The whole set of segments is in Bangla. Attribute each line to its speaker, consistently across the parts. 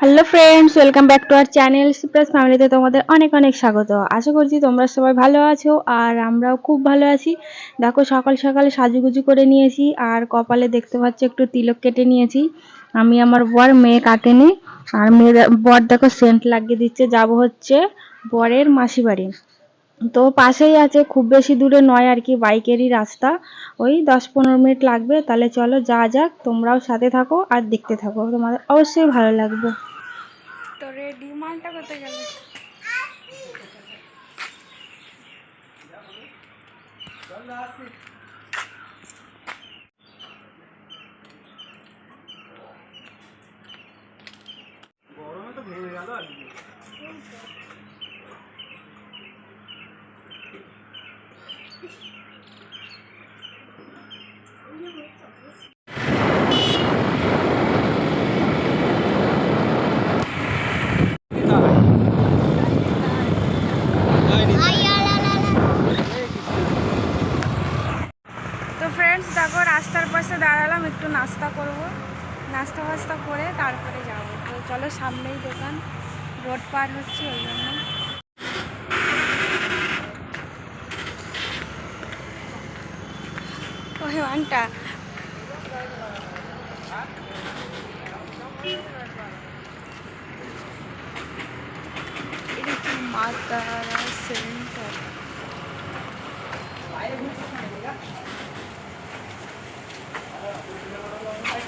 Speaker 1: Hello friends welcome back to our channel সুপ্রাস ফ্যামিলিতে তোমাদের অনেক অনেক স্বাগত। আশা করছি তোমরা সবাই ভালো আছো আর আমরাও খুব ভালো আছি। দেখো সকাল সকাল সাজুগুজু করে নিয়েছি আর কপালে দেখতে পাচ্ছ একটু তিলক কেটে নিয়েছি। আমি আমার বর মেয়ে কাটেনি আর মেয়ে বর দেখো সেন্ট লাগিয়ে দিচ্ছে, যাব হচ্ছে বরের মাসি বাড়ি। তো পাশেই আছে, খুব বেশি দূরে নয় আর কি, বাইকেরই রাস্তা। ওই দশ পনেরো মিনিট লাগবে, তাহলে চলো যা যাক, তোমরাও সাথে থাকো আর দেখতে থাকো। তোমাদের অবশ্যই ভালো লাগবে ফ্রেন্ডস দেখো রাস্তার দাঁড়ালাম একটু নাস্তা করব। নাস্তা ফাস্তা করে তারপরে যাব। তো চলো সামনেই দোকান, রোড পার হচ্ছে ওই জন্য। এটা কি মাতারা সেন্টার?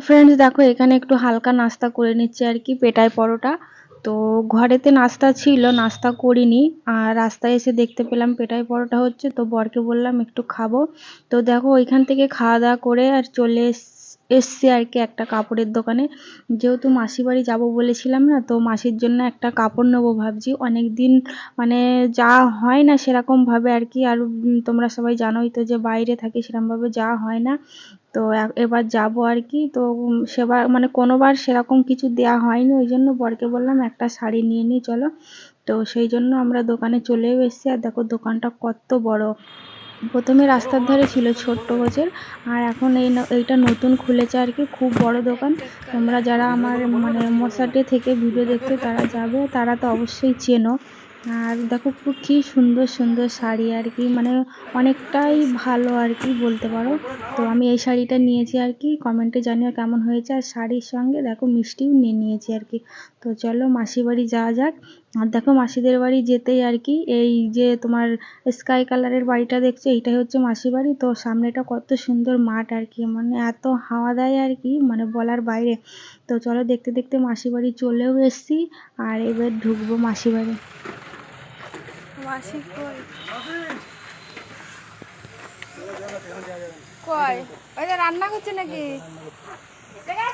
Speaker 1: ফ্রেন্ডস দেখো, এখানে একটু হালকা নাস্তা করে নিচ্ছে আর কি, পেটায় পরোটা। তো ঘরেতে নাস্তা ছিল, নাস্তা করিনি, আর রাস্তায় এসে দেখতে পেলাম পেটাই পরোটা হচ্ছে, তো বরকে বললাম একটু খাব। তো দেখো, ওইখান থেকে খাওয়া দাওয়া করে আর চলে এস- এসছি আর কি একটা কাপড়ের দোকানে। যেহেতু মাসি বাড়ি যাব বলেছিলাম না, তো মাসির জন্য একটা কাপড় নেব ভাবছি। অনেক দিন মানে যা হয় না সেরকমভাবে আর কি, আর তোমরা সবাই জানোই তো যে বাইরে থাকি সেরকমভাবে যা হয় না। তো এবার যাব আর কি। তো সেবার মানে কোনোবার সেরকম কিছু দেয়া হয়নি, ওই জন্য বরকে বললাম একটা শাড়ি নিয়ে নিই চলো। তো সেই জন্য আমরা দোকানে চলেও এসেছি। আর দেখো দোকানটা কত বড়। প্রথমে রাস্তার ধারে ছিল ছোট্ট গোছের আর এখন এই এইটা নতুন খুলেছে আর কি, খুব বড় দোকান। তোমরা যারা আমার মানে মশাটে থেকে ভিডিও দেখছ, তারা যাবে, তারা তো অবশ্যই চেনো। আর দেখো কি সুন্দর সুন্দর শাড়ি আর কি। মানে অনেকটাই ভালো আর কি বলতে পারো। তো আমি এই শাড়িটা নিয়েছি আর কি। কমেন্টে জানিও কেমন হয়েছে। আর শাড়ির সঙ্গে দেখো মিষ্টিও নিয়ে নিয়েছি আর কি। তো চলো মাসি বাড়ি যাওয়া যাক। আর দেখো মাসিদের বাড়ি যেতেই আর কি এই যে তোমার স্কাই কালারের বাড়িটা দেখছ এইটাই হচ্ছে মাসি বাড়ি। তো সামনেটা কত সুন্দর মাঠ আর কি মানে এত হাওয়া দেয় আর কি মানে বলার বাইরে। তো চলো দেখতে দেখতে মাসি বাড়ি চলেও এসেছি আর এবার ঢুকবো মাসি বাড়ি। মাসি কই? কই? ওই রান্না করছে নাকি? হ্যাঁ।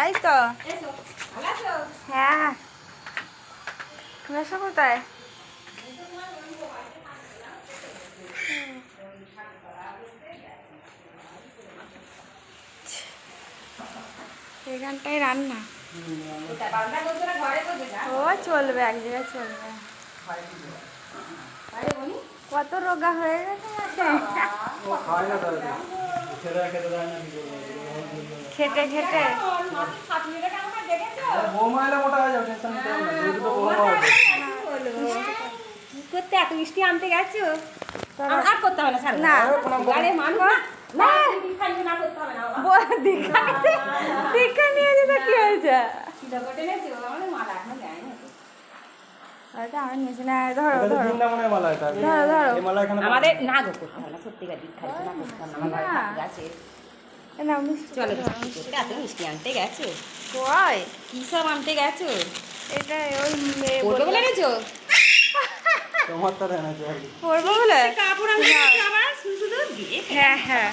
Speaker 1: এই তো হ্যাঁ। বেসো কোথায়? এখানটায় রান্না। ও চলবে এক জায়গায় চলবে। কত রোগা হয়ে গেছে। খেটে খেটে
Speaker 2: করতে এত মিষ্টি আনতে গেছো? আর করতে হবে না
Speaker 1: না।
Speaker 2: আরে মানুষ না। দীক্ষা নিয়ে না করতে হবে
Speaker 1: দীক্ষা দীক্ষা নিয়েছে কি হয়েছে?
Speaker 2: খিদে বটে গেছে আমাদের মালা এখনও দেয়নি
Speaker 1: ওটা আমি নিয়েছি না ধরো ধরো
Speaker 3: বৃন্দাবনের মালা এটা।
Speaker 1: ধরো ধরো।
Speaker 3: এই মালা এখানে
Speaker 2: আমাদের না গো করতে হবে না সত্যিকার দীক্ষা না করতে হবে আমার
Speaker 1: না।
Speaker 4: না মিষ্টি।
Speaker 2: চলো এত মিষ্টি আনতে গেছো।
Speaker 4: কয়
Speaker 2: কি সব আনতে গেছো?
Speaker 4: এটা ওই মেয়ে
Speaker 2: পড়বে বলে গেছো
Speaker 3: তোমারটা দেনা চাই
Speaker 4: পড়ব বলে?
Speaker 2: কাপড় আনতে গেছো শুধু শুধু দিয়ে
Speaker 4: হ্যাঁ হ্যাঁ।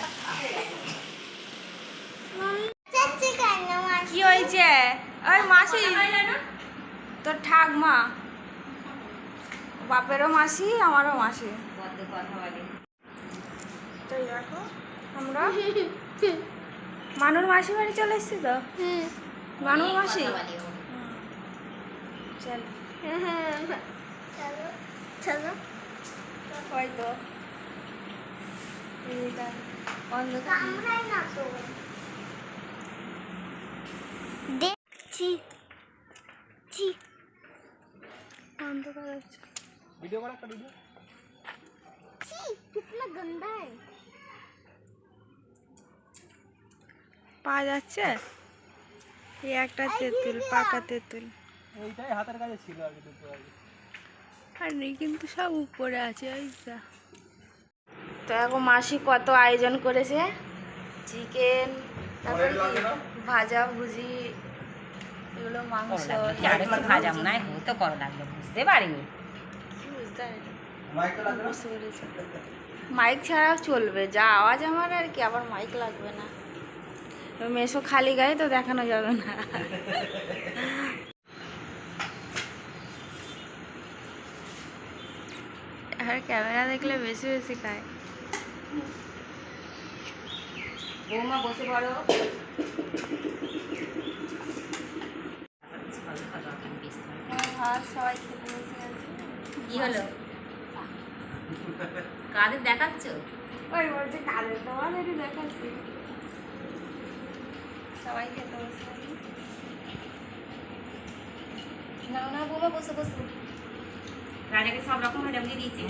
Speaker 4: কি হয়েছে? ওই মাসি তোর ঠাকমা। বাপেরও মাসি আমারও মাসি। তো দেখো আমরা মানুর মাসি বাড়ি চলে এসছি তো? মানুর মাসি? চল। ওই তো। এইটা
Speaker 5: দেখছি।
Speaker 4: অন্ধকার আছে
Speaker 3: ভিডিও করা একটা ভিডিও
Speaker 5: ছি कितना गंदा है
Speaker 4: পাওয়া যাচ্ছে এই একটা তেঁতুল পাকা তেঁতুল
Speaker 3: এইটাই হাতের কাছে ছিল আর কি দুটো আগে
Speaker 4: আর নেই কিন্তু সব উপরে আছে ওই যা তো এখন মাসি কত আয়োজন করেছে চিকেন তারপরে কি ভাজা ভুজি এগুলো মাংস
Speaker 2: আর একটু ভাজা মনে হয় হতো করো লাগলো বুঝতে পারিনি
Speaker 4: বুঝতে পেরেছি মাইক ছাড়া চলবে যা আওয়াজ আমার আর কি আবার মাইক লাগবে না। মেসো খালি গায়ে তো দেখানো যাবে না। আর ক্যামেরা দেখলে বেশি বেশি খায়।
Speaker 2: বৌমা বসে পড়ো।
Speaker 4: ভাত সবাই খেতে বসে আছে
Speaker 2: কি হলো? কাদের দেখাচ্ছ?
Speaker 4: ওই বলছে কাদের? তোমাদেরই দেখাচ্ছি। সবাই খেতে বসে
Speaker 2: না না বৌমা বসে বসে। রাজাকে সব রকম দিয়েছি।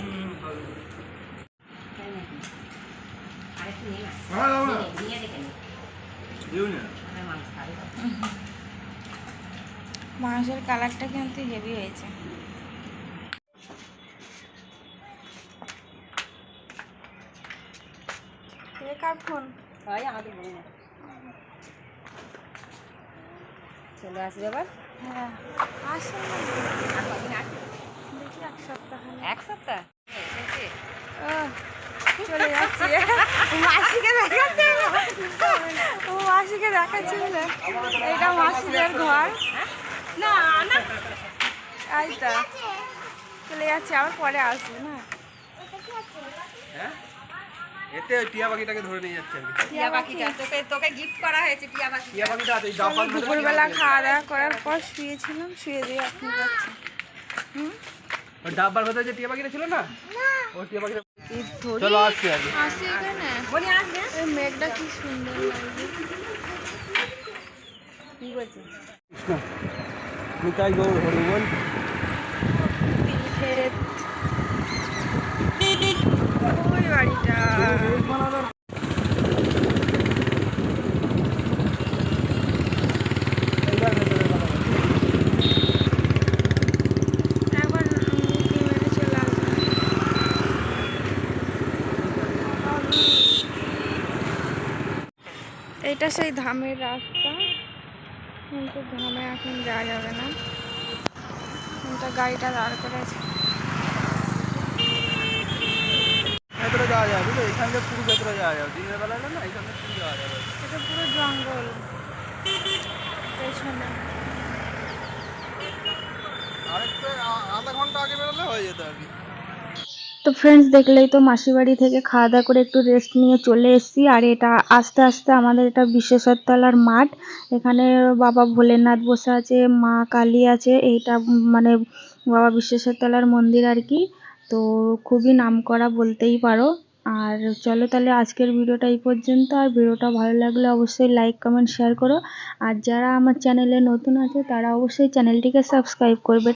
Speaker 2: আরেকটু না।
Speaker 3: হ্যাঁ।
Speaker 2: নিয়ে দেখে তো।
Speaker 4: মাংসের কালারটা কিন্তু হেভি হয়েছে। এ কার
Speaker 2: আমাদের বৌমা। চলে আসবে আবার?
Speaker 4: হ্যাঁ আসে দেখি এক সপ্তাহ
Speaker 2: এক সপ্তাহ?
Speaker 4: চলে যাচ্ছি। মাসিকে দেখাচ্ছে? ও মাসিকে দেখাচ্ছে বলে এটা মাসিদের ঘর।
Speaker 2: না না।
Speaker 4: এই তো। চলে যাচ্ছে আবার পরে আসবে না?
Speaker 3: হ্যাঁ? এতে টিয়া পাখিটাকে ধরে নিয়ে যাচ্ছে
Speaker 2: টিয়া পাখিটা তোকে তোকে গিফট করা হয়েছে টিয়া পাখি।
Speaker 3: টিয়া পাখিটা আছে ডাব্বার
Speaker 4: দুপুরবেলা খাওয়া দাওয়া করার পর শুয়েছিলাম শুয়ে দিয়ে এখন যাচ্ছি হুম?
Speaker 3: ওই ডাব্বার ভেতরে যে টিয়া পাখিটা ছিল না? ওই টিয়া পাখিটা চলো আসছি কি
Speaker 4: আসি এখানে।
Speaker 2: বলি আসবে?
Speaker 4: এই মেঘটা কি সুন্দর লাগছে।
Speaker 2: কি বলছে?
Speaker 3: কৃষ্ণ নিতাই গৌর হরিবল
Speaker 4: ক্ষেত ওই বাড়িটা একবার উঁকি মেরে চলে আসবে এইটা সেই ধামের রাস্তা। কিন্তু ধামে এখন যাওয়া যাবে না। এটা গাড়িটা দাঁড় করেছে?
Speaker 3: ভেতরে যাওয়া এখান থেকে পুরো ভেতরে যাওয়া যাবে দিনের বেলা না এখান থেকে পুরো যাওয়া যাবে।
Speaker 4: এটা পুরো জঙ্গল। পেছনে।
Speaker 3: আরেকটু আধা ঘণ্টা আগে বেরোলে হয়ে যেত আর কি।
Speaker 4: তো ফ্রেন্ডস দেখলেই তো মাসি বাড়ি থেকে খাওয়া দাওয়া করে একটু রেস্ট নিয়ে চলে এসেছি। আর এটা আস্তে আস্তে আমাদের এটা বিশ্বেশ্বরতলার মাঠ। এখানে বাবা ভোলেনাথ বসে আছে, মা কালী আছে, এইটা মানে বাবা বিশ্বেশ্বরতলার মন্দির আর কি। তো খুবই নামকরা বলতেই পারো। আর চলো তাহলে আজকের ভিডিওটা এই পর্যন্ত। আর ভিডিওটা ভালো লাগলে অবশ্যই লাইক কমেন্ট শেয়ার করো। আর যারা আমার চ্যানেলে নতুন আছে, তারা অবশ্যই চ্যানেলটিকে সাবস্ক্রাইব করবে।